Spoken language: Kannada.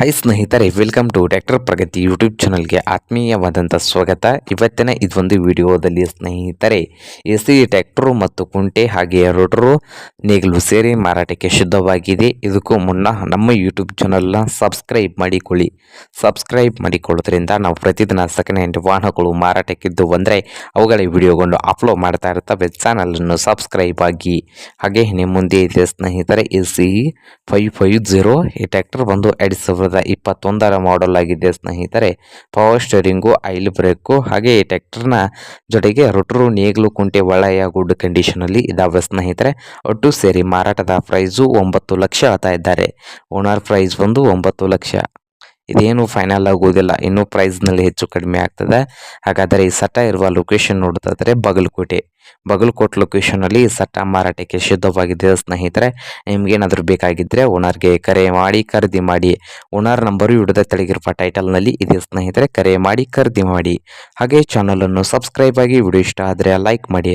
ಹೈ ಸ್ನೇಹಿತರೆ, welcome to doctor Pragati YouTube ಚಾನಲ್ಗೆ ಆತ್ಮೀಯವಾದಂಥ ಸ್ವಾಗತ. ಇವತ್ತಿನ ಇದೊಂದು ವಿಡಿಯೋದಲ್ಲಿ ಸ್ನೇಹಿತರೆ ಎ ಸಿ ಟ್ಯಾಕ್ಟ್ರು ಮತ್ತು ಕುಂಟೆ ಹಾಗೆ ರೋಟರು ನೇಗಿಲು ಸೇರಿ ಮಾರಾಟಕ್ಕೆ ಶುದ್ಧವಾಗಿದೆ. ಇದಕ್ಕೂ ಮುನ್ನ ನಮ್ಮ ಯೂಟ್ಯೂಬ್ ಚಾನಲ್ನ ಸಬ್ಸ್ಕ್ರೈಬ್ ಮಾಡಿಕೊಳ್ಳಿ. ಸಬ್ಸ್ಕ್ರೈಬ್ ಮಾಡಿಕೊಳ್ಳೋದ್ರಿಂದ ನಾವು ಪ್ರತಿದಿನ ಸೆಕೆಂಡ್ ಹ್ಯಾಂಡ್ ವಾಹನಗಳು ಮಾರಾಟಕ್ಕಿದ್ದು ಬಂದರೆ ಅವುಗಳ ವಿಡಿಯೋಗೊಂಡು ಅಪ್ಲೋಡ್ ಮಾಡ್ತಾ ಇರ್ತವೆ. ಚಾನಲನ್ನು ಸಬ್ಸ್ಕ್ರೈಬ್ ಆಗಿ. ಹಾಗೆ ನಿಮ್ಮ ಮುಂದೆ ಇದೆ ಸ್ನೇಹಿತರೆ A C five five zero, ಈ ಟ್ಯಾಕ್ಟರ್ ಬಂದು ಎರಡು ಸಾವಿರದ ಇಪ್ಪತ್ತೊಂದರ ಮಾಡೆಲ್ ಆಗಿದೆ ಸ್ನೇಹಿತರೆ. ಪವರ್ ಸ್ಟೇರಿಂಗು ಆಯಿಲ್ ಬ್ರೇಕು ಹಾಗೆ ಈ ಟ್ಯಾಕ್ಟರ್ನ ಜೊತೆಗೆ ರೊಟ್ರು, ನೇಗ್ಲು, ಕುಂಟೆ ಒಳ್ಳೆಯ ಗುಡ್ ಕಂಡೀಷನಲ್ಲಿ ಇದಾವೆ ಸ್ನೇಹಿತರೆ. ಒಟ್ಟು ಸೇರಿ ಮಾರಾಟದ ಪ್ರೈಸು ಒಂಬತ್ತು ಲಕ್ಷ ಹೇಳ್ತಾ ಇದ್ದಾರೆ. ಓನರ್ ಪ್ರೈಸ್ ಬಂದು ಒಂಬತ್ತು ಲಕ್ಷ. ಇದೇನು ಫೈನಲ್ ಆಗುವುದಿಲ್ಲ ಇನ್ನೂ ಪ್ರೈಸ್ನಲ್ಲಿ ಹೆಚ್ಚು ಕಡಿಮೆ ಆಗ್ತದೆ. ಹಾಗಾದರೆ ಈ ಸಟ್ಟ ಇರುವ ಲೊಕೇಶನ್ ನೋಡೋದಾದರೆ ಬಾಗಲಕೋಟೆ. ಬಾಗಲಕೋಟೆ ಲೊಕೇಶನಲ್ಲಿ ಈ ಸಟ್ಟ ಮಾರಾಟಕ್ಕೆ ಶುದ್ಧವಾಗಿದೆ ಸ್ನೇಹಿತರೆ ನಿಮ್ಗೇನಾದರೂ ಬೇಕಾಗಿದ್ದರೆ ಓನರ್ಗೆ ಕರೆ ಮಾಡಿ, ಖರೀದಿ ಮಾಡಿ. ಓನರ್ ನಂಬರು ಹಿಡಿದ ತೆಳಗಿರುವ ಟೈಟಲ್ನಲ್ಲಿ ಇದೆ ಸ್ನೇಹಿತರೆ, ಕರೆ ಮಾಡಿ, ಖರೀದಿ ಮಾಡಿ. ಹಾಗೆ ಚಾನಲನ್ನು ಸಬ್ಸ್ಕ್ರೈಬ್ ಆಗಿ ವಿಡಿಯೋ ಇಷ್ಟ ಆದರೆ ಲೈಕ್ ಮಾಡಿ.